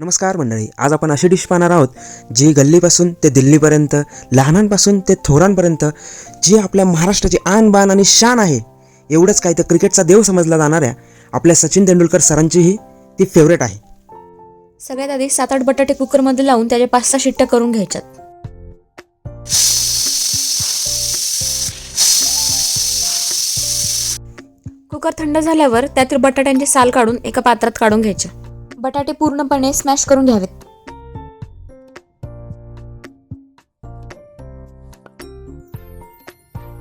नमस्कार मंडळी आज आपण अशी डिश पाहणार आहोत जी गल्लीपासून ते दिल्लीपर्यंत लहानांपासून ते थोरांपर्यंत जी आपल्या महाराष्ट्राची आन बान आणि शान आहे एवढंच काय तर क्रिकेटचा देव समजला जाणाऱ्या आपल्या सचिन तेंडुलकर सरांचीही ती फेवरेट आहे. सगळ्यात आधी सात आठ बटाटे कुकरमध्ये लावून त्याच्या पाच सहा शिट्ट्या करून घ्यायच्यात. कुकर थंड झाल्यावर त्यातील बटाट्यांची साल काढून एका पात्रात काढून घ्यायच्या बटाटे पूर्णपणे स्मॅश करून घ्यावेत.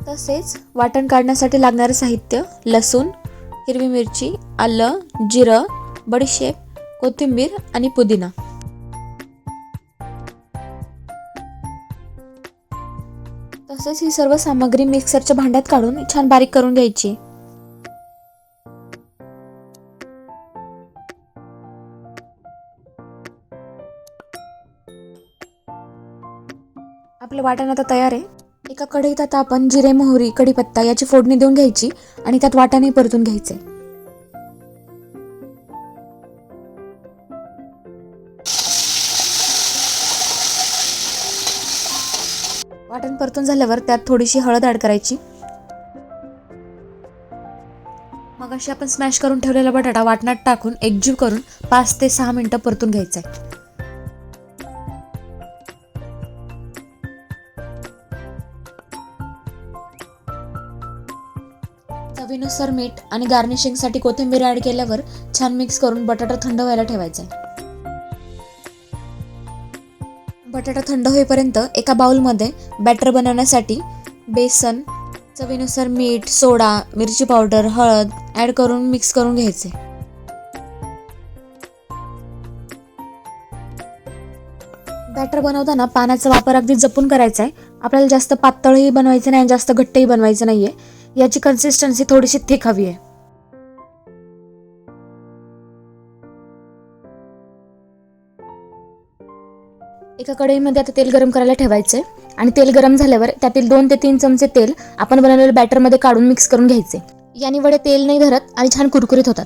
तसेच वाटण काढण्यासाठी लागणारं साहित्य लसूण हिरवी मिरची आलं जिरं बडीशेप कोथिंबीर आणि पुदिना. तसेच ही सर्व सामग्री मिक्सरच्या भांड्यात काढून छान बारीक करून घ्यायची. आपलं वाटण आता तयार आहे. एका कढईत आता आपण जिरे मोहरी कढीपत्ता याची फोडणी देऊन घ्यायची आणि त्यात वाटाणे परतून घ्यायचे. वाटण परतून झाल्यावर त्यात थोडीशी हळद ऍड करायची. मग अशी आपण स्मॅश करून ठेवलेला बटाटा वाटणात टाकून एकजीव करून पाच ते सहा मिनिटं परतून घ्यायचं आहे. चवीनुसार मीठ आणि गार्निशिंगसाठी कोथिंबीर ऍड केल्यावर छान मिक्स करून बटाटा थंड व्हायला ठेवायचा. आहे बटाटा थंड होईपर्यंत एका बाउलमध्ये बॅटर बनवण्यासाठी बेसन चवीनुसार मीठ सोडा मिरची पावडर हळद ॲड करून मिक्स करून घ्यायचे. बॅटर बनवताना पाण्याचा वापर अगदी जपून करायचा आहे आपल्याला जास्त पातळही बनवायचं नाही आणि जास्त घट्टही बनवायचं नाहीये. याची कन्सिस्टन्सी थोडीशी थिक हवी आहे. एका कढईमध्ये आता तेल गरम करायला ठेवायचे आणि तेल गरम झाल्यावर त्यातील दोन ते तीन चमचे तेल आपण बनवलेल्या बॅटरमध्ये काढून मिक्स करून घ्यायचे. याने वडे तेल नाही धरत आणि छान कुरकुरीत होतात.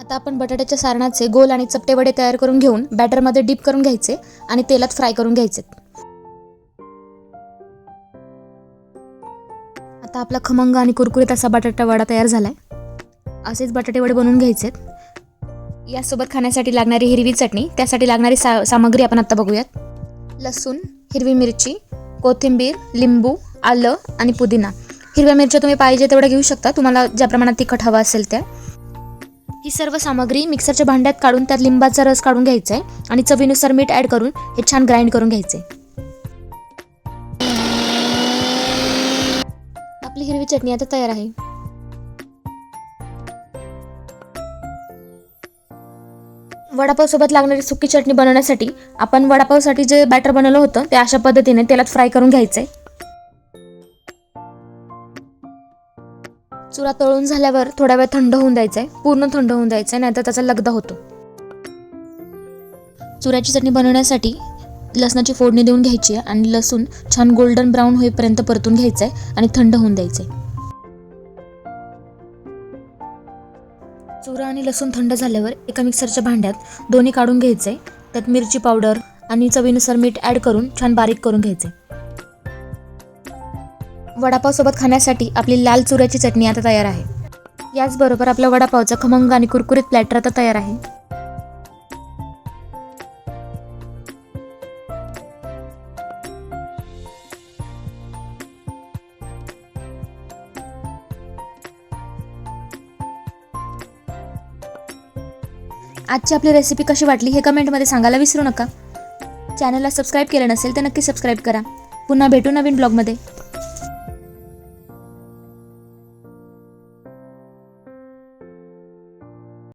आता आपण बटाट्याच्या सारणाचे गोल आणि चपटे वडे तयार करून घेऊन बॅटरमध्ये डीप करून घ्यायचे आणि तेलात फ्राय करून घ्यायचे. आपला खमंग आणि कुरकुरीत असा बटाटा वडा तयार आहे असेच बटाटे वडे बनवून आहेत यासोबत खाण्यासाठी लागणारी हिरवी चटणी त्यासाठी लागणारी सा सामग्री आपण आत्ता बघूयात. लसूण हिरवी मिरची कोथिंबीर लिंबू आलं आणि पुदिना. हिरव्या मिरच्या तुम्ही पाहिजे तेवढ्या घेऊ शकता. तुम्हाला ज्या प्रमाणात तिखट हवं असेल त्या. ही सर्व सामग्री मिक्सरच्या भांड्यात काढून त्यात लिंबाचा रस काढून घ्यायचा आहे आणि चवीनुसार मीठ ॲड करून हे छान ग्राइंड करून घ्यायचे आपली हिरवी चटणी आता तयार आहे. वडापाव सोबत लागणारी सुकी चटणी बनवण्यासाठी आपण वडापावसाठी जे बॅटर बनवलं होतं ते अशा पद्धतीने तेलात फ्राय करून घ्यायचंय. चुरा तळून झाल्यावर थोडा वेळ थंड होऊन द्यायचंय पूर्ण थंड होऊन द्यायचंय नाहीतर त्याचा लगदा होतो. चुऱ्याची चटणी बनवण्यासाठी लसणाची फोडणी देऊन घ्यायची आहे आणि लसूण छान गोल्डन ब्राऊन होईपर्यंत परतून घ्यायचं आहे आणि थंड होऊन द्यायचंय चुरा आणि लसूण थंड झाल्यावर एका मिक्सरच्या भांड्यात दोन्ही काढून घ्यायचे त्यात मिरची पावडर आणि चवीनुसार मीठ ॲड करून छान बारीक करून घ्यायचे वडापावसोबत खाण्यासाठी आपली लाल चुऱ्याची चटणी आता तयार आहे. याचबरोबर आपला वडापावचा खमंग आणि कुरकुरीत प्लॅटर आता तयार आहे. आजची आपली रेसिपी कशी वाटली हे कमेंटमध्ये सांगायला विसरू नका. चॅनलला सबस्क्राईब केलं नसेल तर नक्की सबस्क्राईब करा. पुन्हा भेटू नवीन ब्लॉगमध्ये